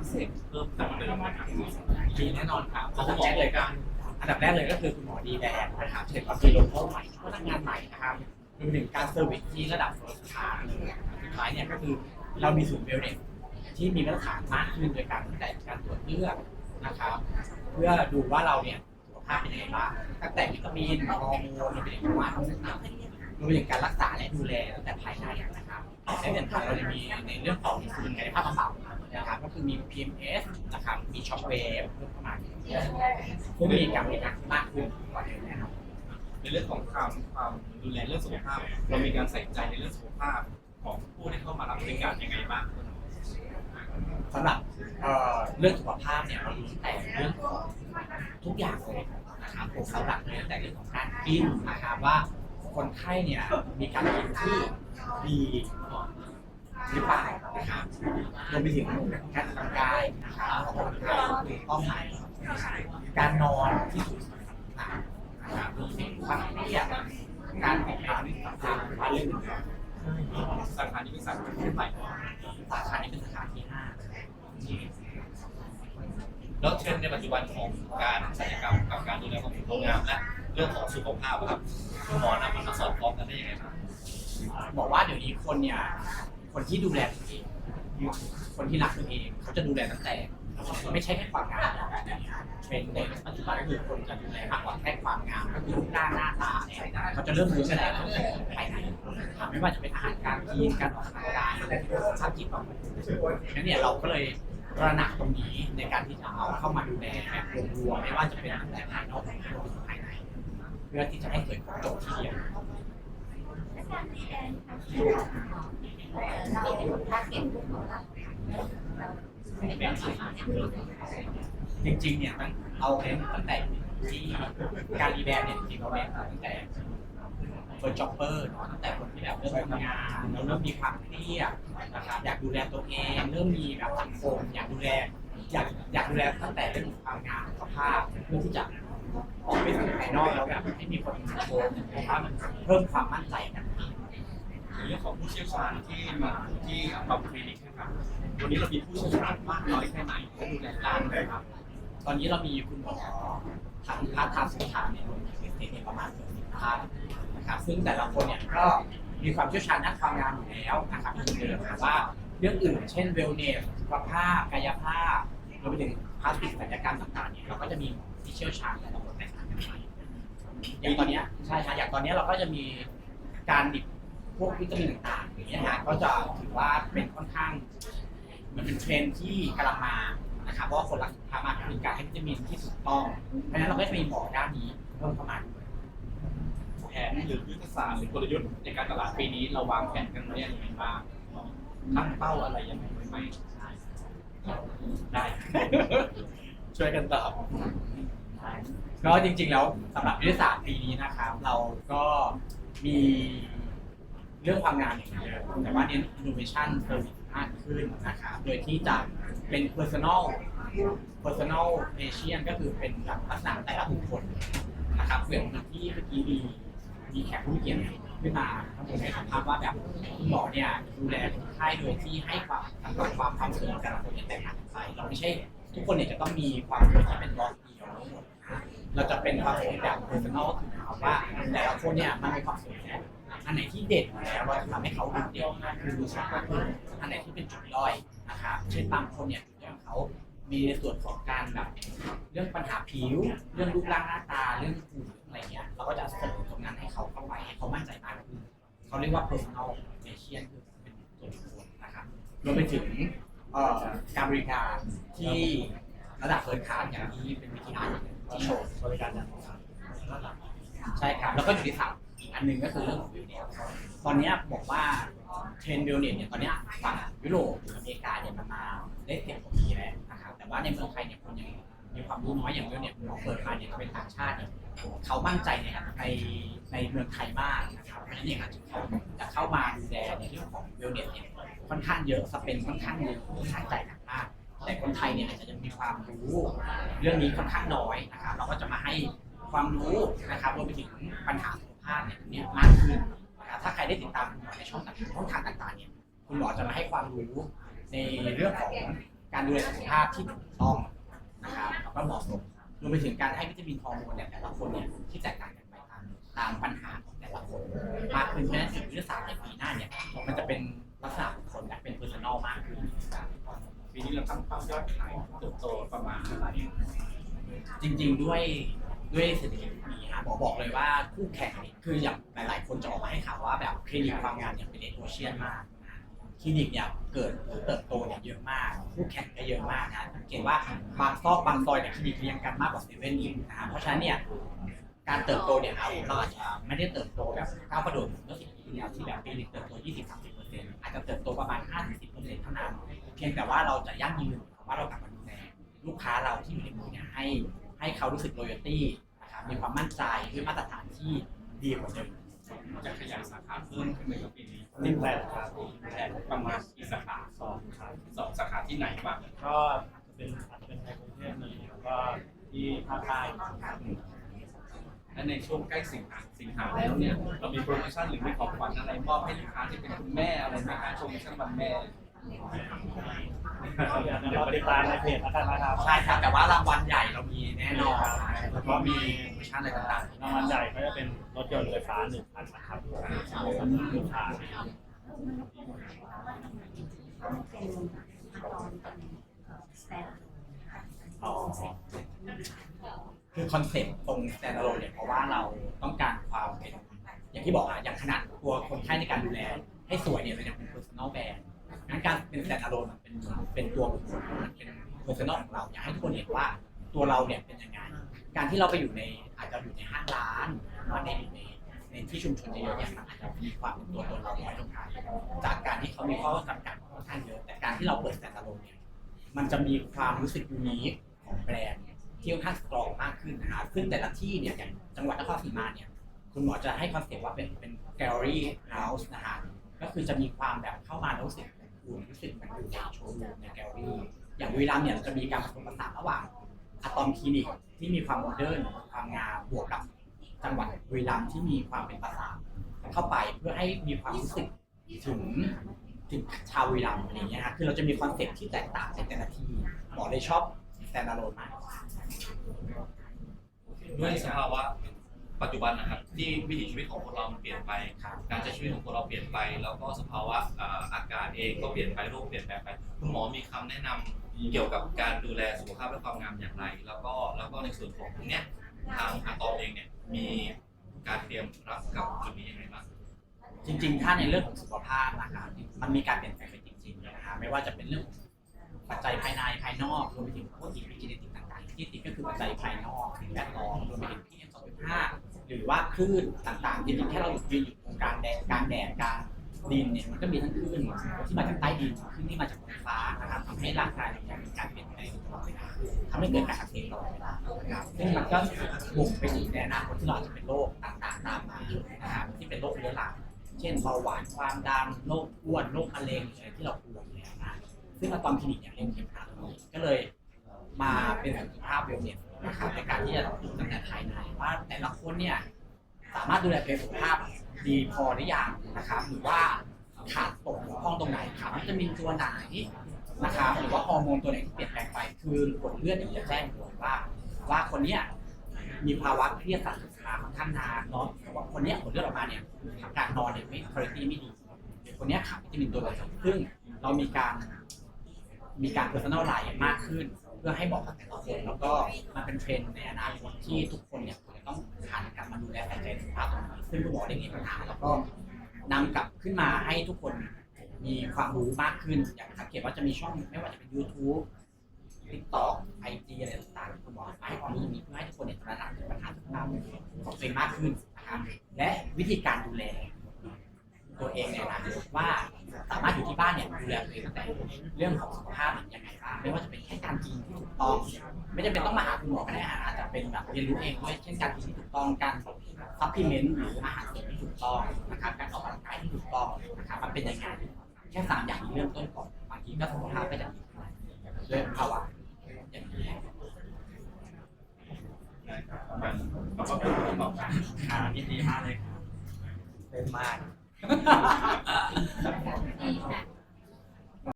พิเศษเพิ่มเติมเติมมครับมีแน่นอนครับอันดับแรกเลยก็อันดับแรกเลยก็คือคุณหมอดีแบนนะครับเสร็จก็คือลงโทษใหม่พนักงานใหม่นะครับรวมถึงการเซอร์วิสที่ระดับสุดท้ายเลยสุดท้ายเนี่ยก็คือเรามีศูนย์เวลเนสที่มีมาตรฐานมากขึ้นโดยการตั้งแต่การตรวจเลือดนะครับ เพื่อดูว่าเราเนี่ยสุขภาพเป็นยังไงบ้างตั้งแต่วิตามินฮอร์โมนเป็นอย่างไรต่างๆรวมไปถึงการรักษาและดูแลตั้งแต่ภายในนะครับและที่สำคัญเราจะมีในเรื่องของศูนย์กายภาพบำบัด นะครับก็คือมี PMS นะครับมีช็อคเวฟเพิ่มเข้ามาเพื่อมีการบริการที่มากขึ้นกว่าเดิมแน่นอนในเรื่องของความความดูแลเรื่องสุขภาพ เรามีการใส่ใจในเรื่องสุขภาพของผู้ที่เข้ามารับบริการยังไงบ้างสำหรับเอ่อเรื่องสุขภาพเนี่ยเราดูตั้งแต่เรื่องของทุกอย่างเลยนะครับผมสำหรับเลยตั้งแต่เรื่องของการกินนะครับว่าคนไข้เนี่ยมีการกินที่ดี หรือเปล่านะครับรวมไปถึงการออกกำลังกายนะครับออกกำลังกายถูกต้อไหมการนอนที่ถูกนะครับรวมถึงความเครียดการแข่งขันต่างๆเรื่องอื่นสาขานี้เป็นสาขาที่ใหม่สาขานี้เป็นสาขาที่ห้าแล้วเทรนด์ในปัจจุบันของการศัลยกรรมกับการดูแลความสวยงามและเรื่องของสุขภาพอะครับคุณหมอนำมันมาสอดคล้องกันได้ยังไงบ้าง บอกว่าเดี๋ยวนี้คนเนี่ย คนที่ดูแลตัวเอง คนที่รักตัวเอง เขาจะดูแลตั้งแต่ ไม่ใช่แค่ความงามเทรนด์ในปัจจุบันก็คือคนจะดูแลมากกว่าแค่ความงามก็คือรูปร่างหน้าตาเนี่ยเขาจะเริ่มรู้กันแล้วภายในไม่ว่าจะเป็นอาหารการกินการออกกำลังกายและสุขภาพจิตของคนงั้นเนี่ยเราก็เลยตระหนักตรงนี้ในการที่จะเอาเข้ามาดูแลแบบรวมๆไม่ว่าจะเป็นตั้งแต่ภายนอกรวมถึงภายในเพื่อที่จะให้เกิดผลจบที่เดียว จริงๆเนี่ยตั้งเราเน้นตั้งแต่ที่การรีแบรนด์เนี่ยจริงๆเราเน้นตั้งแต่เฟิร์จ็อบเปอร์เนาะตั้งแต่คนที่แบบเริ่มทำงานเราเริ่มมีความเครียดนะครับอยากดูแลตัวเองเริ่มมีแบบสังคมอยากดูแลอยากอยากดูแลตั้งแต่เรื่องความงามสุขภาพเพื่อที่จะออกไปสู่ภายนอกแล้วแบบให้มีคนชมเพราะว่ามันเพิ่มความมั่นใจกันใน เรื่องของผู้เชี่ยวชาญที่มาที่อัมคลินิกนะครับ วันนี้เรามีผู้เชี่ยวชาญมากน้อยแค่ไหนที่ดูแลด้านไหนครับ ตอนนี้เรามีคุณหมอทางพาร์ทไทม์สุขาเนี่ยรวมถึงเอสเนี่ยประมาณเกือบสิบท่านนะครับ ซึ่งแต่ละคนเนี่ยก็มีความเชี่ยวชาญด้านความงามอยู่แล้วนะครับที่เดิมแต่ว่าเรื่องอื่น เช่นเวลเนสสุขภาพกายภาพรวมไปถึงพลาสติกศัลยกรรมต่างๆเนี่ยเราก็จะมีที่เชี่ยวชาญแต่ละคนแตกต่างกันไปอย่างตอนเนี้ยใช่ครับอย่างตอนเนี้ยเราก็จะมีการดิบ พวกวิตามินต่างๆอย่างเงี้ยฮะก็จะถือว่าเป็นค่อนข้าง มันเป็นเทรนด์ที่กำลังมานะครับเพราะว่าคนรักสุขภาพมากขึ้นการให้วิตามินที่ถูกต้องเพราะฉะนั้นเราก็จะมีหมอด้านนี้เพิ่มเข้ามาด้วยแผนหรือยุทธศาสตร์หรือกลยุทธ์ในการตลาดปีนี้เราวางแผนกันไว้ยังไงบ้างตั้งเป้าอะไรยังไงไว้ไหมได้ ช่วยกันตอบก็จริงๆแล้วสำหรับยุทธศาสตร์ปีนี้นะครับ เราก็มี เรื่องความงามอย่างเดียวแต่ว่าเน้น innovation service มากขึ้นนะครับโดยที่จะเป็น personal personal patient ก็คือเป็นแบบลักษณะแต่ละบุคคลนะครับเหมือนที่เมื่อกี้มีมีแขกผู้เกียรติขึ้นมาครับผมให้สัมภาษณ์ว่าแบบคุณหมอเนี่ยดูแลคนไข้โดยที่ให้ความกับความความสวยของแต่ละคนเนี่ยแตกต่างกันไปเราไม่ใช่ ทุกคนเนี่ยจะต้องมีความสวยที่เป็นบล็อกเดียวทั้งหมดนะเราจะเป็นความสวยแบบ personal คือหมายความว่าแต่ละคนเนี่ยมันมีความสวย อันไหนที่เด่นอยู่แล้วเราจะทำให้เขาดูเด่นมากขึ้นดูสวยมากขึ้นอันไหนที่เป็นจุดด้อยนะครับเช่นบางคนเนี่ยจุดด้อยของเขามีในส่วนของการแบบเรื่องปัญหาผิว เรื่องรูปร่างหน้าตาเรื่องหุ่นอะไรเงี้ยเราก็จะเสริมตรงนั้นให้เขาเข้าไปให้เขามั่นใจมากขึ้นเขาเรียกว่า personal patient คือเป็นตัวบุคคลนะครับรวมไปถึงเอ่อการบริการที่ระดับเฟิร์สคลาสอย่างที่เป็นวิธีอาร์ที่โชว์บริการอย่างใช่ครับ แล้วก็อยู่ที่สาม อันหนึงก็คือเรื่องของวิวเนสตอนนี้บอกว่าเทรนด์วิวเนสเนี่ยตอนนี้ฝั่งยุโรปหรืออเมริกาเนี่ยมันมาได้เต็มกว่าปีแล้วนะครับแต่ว่าในเมืองไทยเนี่ยคนยังมีความรู้น้อยอย่างวิวเนสหมอเปิดมาเนี่ยเป็นต่างชาติเนี่ยเขามั่นใจในในในเมืองไทยมากนะครับเพราะฉะนั้นเนี่ยอาจจะเขาจะเข้ามาดูแลในเรื่องของวิวเนสเนี่ยค่อนข้างเยอะสเปนค่อนข้างเยอะค่อนข้างใจหนักมากแต่คนไทยเนี่ยอาจจะยังมีความรู้เรื่องนี้ค่อนข้างน้อยนะครับเราก็จะมาให้ความรู้นะครับรวมไปถึงปัญหาาพเนี่ยตรงนี้มากขึ้นนะครับถ้าใครได้ติดตามคุณหมอในช่องต่างๆช่องทางต่างๆเนี่ยคุณหมอจะมาให้ความรู้ในเรื่องของการดูแลสุขภาพที่ถูกต้องนะครับแล้วก็เหมาะสมรวมไปถึงการให้วิตามินฮอร์โมนเนี่ยแต่ละคนเนี่ยที่แตกต่างกันไปตามตามปัญหาของแต่ละคนมากขึ้นเพราะฉะนั้นสิ่งที่จะสามในปีหน้าเนี่ยมันจะเป็นลักษณะบุคคลและเป็น personal มากขึ้นปีนี้เราตั้งเป้ายอดขายเติบโตประมาณเท่าไหร่จริง ๆ ด้วยด้วยเศรษฐกิจ บอกบอกเลยว่าคู่แข่งคืออย่างหลาย ๆ คนจะออกมาให้ข่าวว่าแบบคลินิกความงามเนี่ยเป็นเอโอเชียนมากคลินิกเนี่ยเกิดหรือเติบโตเนี่ยเยอะมากคู่แข่งก็เยอะมากนะสังเกตว่าบางซอกบางซอยเนี่ยคลินิกเรียงกันมากกว่าเซเว่นอีกนะเพราะฉะนั้นเนี่ยการเติบโตเนี่ยเราอาจจะไม่ได้เติบโตแบบก้าวกระโดดเหมือนเมื่อสิบปีที่แล้วที่แบบปีหนึงเติบโต 20-30%อาจจะเติบโตประมาณ 5-10%เท่านั้น เพียงแต่ว่าเราจะยั่งยืนเพราะว่าเรากลับมาดูแลลูกค้าเราที่อยู่ในมือเนี่ยให้ให้เขารู้สึก loyalty มีความมั่นใจด้วยมาตรฐานที่ดีกว่าเดิมจะขยายสาขาเพิ่มขึ้นไหมครับปีนี้สิบแปดครับแผนประมาณกี่สาขาสองครับสองสาขาที่ไหนบ้างก็จะเป็นอาจจะเป็นในกรุงเทพมีแล้วก็ที่ภาคใต้ครับและในช่วงใกล้สิงหาสิงหาแล้วเนี่ยเรามีโปรโมชั่นหรือมีของขวัญอะไรมอบให้ลูกค้าที่เป็นคุณแม่อะไรไหมคะโปรโมชั่นวันแม่เดี๋ยวเราติดตามในเพจแล้วกันนะครับใช่ครับแต่ว่ารางวัลใหญ่เรามีแน่นอนแล้ว ก็มีโปรโมชั่นอะไรต่างๆรางวัลใหญ่ก็จะเป็นรถยนต์ไฟฟ้าหนึ่งคันนะครับสำหรับลูกค้าอ๋อคือคอนเซ็ปต์ตรง standalone เนี่ยเพราะว่าเราต้องการความเป็นอย่างที่บอกอะอย่างขนาดตัวคนไข้ในการดูแล ให้สวยเนี่ยเรายังเป็น personal brand งั้นการเป็น standalone มันเป็นเป็นตัวบุคคลมันเป็น personal ของเราอยากให้ทุกคนเห็นว่าตัวเราเนี่ยเป็นยังไง การที่เราไปอยู่ในอาจจะอยู่ในห้างร้านรือว่าในในในที่ชุมชนเยอะๆเนี่ยมันอาจจะมีความเป็นตัวตนเราน้อยลงไปจากการที่เขามีข้อจำกัดค่อนข้างเยอะแต่การที่เราเปิด standalone เนี่ยมันจะมีความรู้สึกยูนิคของแบรนด์ที่ค่อนข้างสตรองมากขึ้นนะครับซึ่งแต่ละที่เนี่ยอย่างจังหวัดนครศรีมาเนี่ยคุณหมอจะให้คอนเซ็ปต์ว่าเป็นเป็นแกลเลอรี่เฮาส์นะฮะก็คือจะมีความแบบเข้ามาแล้วรู้สึกอุ่นรู้สึกเหมือนอยู่ในโชว์รูมในแกลเลอรี่อย่างบุรีรัมเนี่ยจะมีการผสมผสานระหว่าง อะตอมคลินิกที่มีความโมเดิร์นความงามบวกกับจังหวัดบุรีรัมย์ที่มีความเป็นประสาเข้าไปเพื่อให้มีความรู้สึกถึงถึงชาวบุรีรัมย์อะไรอย่างเงี้ยครับคือเราจะมีคอนเซ็ปต์ที่แตกต่างในแต่ละที่หมอเลยชอบแตนดาโลนมากด้วยสภาวะปัจจุบันนะครับที่วิถีชีวิตของคนเรามันเปลี่ยนไป การใช้ชีวิตของคนเราเปลี่ยนไป แล้วก็สภาวะอากาศเองก็เปลี่ยนไปโรคเปลี่ยนแปลงไปคุณหมอมีคำแนะนำ เกี่ยวกับการดูแลสุขภาพและความงามอย่างไร แล้วก็แล้วก็ในส่วนของตรงเนี้ยทางอะตอมเองเนี่ยมีการเตรียมรับกับจุดนี้ยังไงบ้าง จริงๆ ถ้าในเรื่องของสุขภาพนะครับมันมีการเปลี่ยนแปลงไปจริงๆนะฮะไม่ว่าจะเป็นเรื่องปัจจัยภายในภายนอกรวมไปถึงพวกอีพิจิเนติกต่างๆที่ติดก็คือปัจจัยภายนอกสิ่งแวดล้อมรวมไปถึง PM 2.5หรือว่าคลื่นต่างๆจริงๆแค่เราอยู่ยืนอยู่ตรงกลางแดดกลางแดดกลาง ดินเนี่ยมันก็มีทั้งคลื่นที่มาจากใต้ดินคลื่นที่มาจากบนฟ้านะครับทำให้ร่างกายเราเนี่ยมีการเปลี่ยนแปลงตลอดเวลาทำให้เกิดการอักเสบตลอดเวลานะครับซึ่งมันก็บุกไปถึงในอนาคตที่เราจะเป็นโรคต่างๆตามมานะครับที่เป็นโรคเรื้อรังเช่นเบาหวานความดันโรคอ้วนโรคมะเร็งอะไรที่เรากลัวเนี่ยนะซึ่งอะตอมคลินิกเนี่ยเล็งเห็นปัญหาก็เลยมาเป็นสุขภาพเวลเนสนะครับในการที่จะดูตั้งแต่ภายในว่าแต่ละคนเนี่ยสามารถดูแลตัวเองสุขภาพ ดีพอหรือยังนะครับหรือว่าขาดตกบกพร่องตรงไหนขาดวิตามินตัวไหนนะครับหรือว่าฮอร์โมนตัวไหนที่เปลี่ยนแปลงไป คือผลเลือดที่จะแจ้งผลว่า ว่าคนเนี้ยมีภาวะเครียดสะสมมาค่อนข้างนานเนาะว่าคนเนี้ยผลเลือดออกมาเนี่ยการนอนเนี่ยไม่คุณภาพไม่ดีคนเนี้ยขาดวิตามินตัวไหนซึ่งเรามีการมีการ personal line มากขึ้น เพื่อให้เหมาะกับแต่ละคนแล้วก็มันเป็นเทรนด์ในอนาคตที่ทุกคนเนี่ย มาดูแลใส่ใจสุขภาพตรงนี้ซึ่งคุณหมอได้เห็นปัญหาแล้วก็นำกลับขึ้นมาให้ทุกคนมีความรู้มากขึ้น อย่างสังเกตว่าจะมีช่องไม่ว่าจะเป็น YouTube TikTok IG อะไรต่างๆคุณหมอมาให้ความรู้ตรงนี้เพื่อให้ทุกคนเนี่ยตระหนักถึงปัญหาสุขภาพของตัวเองมากขึ้นนะครับและวิธีการดูแล ตัวเองในอนาคตว่า สามารถอยู่ที่บ้านเนี่ยดูแลตัวเองตั้งแต่เรื่องของสุขภาพยังไงบ้างไม่ว่าจะเป็นแค่การกินที่ถูกต้อง ไม่จำเป็นต้องมาหาคุณหมอก็ได้อาจจะเป็นแบบเรียนรู้เองด้วยเช่นการกินที่ถูกต้องการซัพพลีเมนต์หรืออาหารเสริมที่ถูกต้องนะครับการออกกำลังกายที่ถูกต้องนะครับมันเป็นยังไงแค่สามอย่างนี้เริ่มต้นก่อนบางทีก็สุขภาพก็จะดีขึ้นด้วยภาวะอย่างนี้มาณขอบคุณคุณหมอครับครับยินดีมากเลยครับเป็นมาก Thank you.